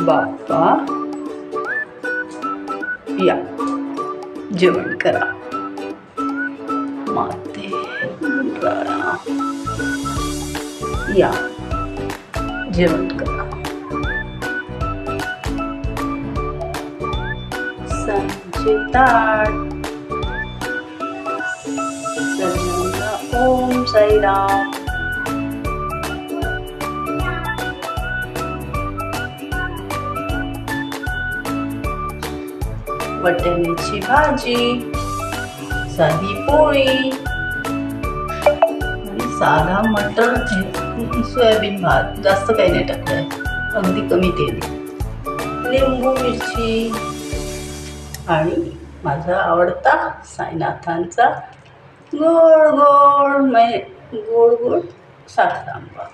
बाप्पा या जेवण करा। माते या जेवण करा। संचिताट सर्वांना ओम वाटाण्याची भाजी साधी पोळी आणि साधा मटर सोयाबीन भात. जास्त काही नाही टाकलंय अगदी कमी तेल. लिंबू मिरची आणि माझा आवडता साईनाथांचा गोड गोड मै गोड गोड साखर आंबा.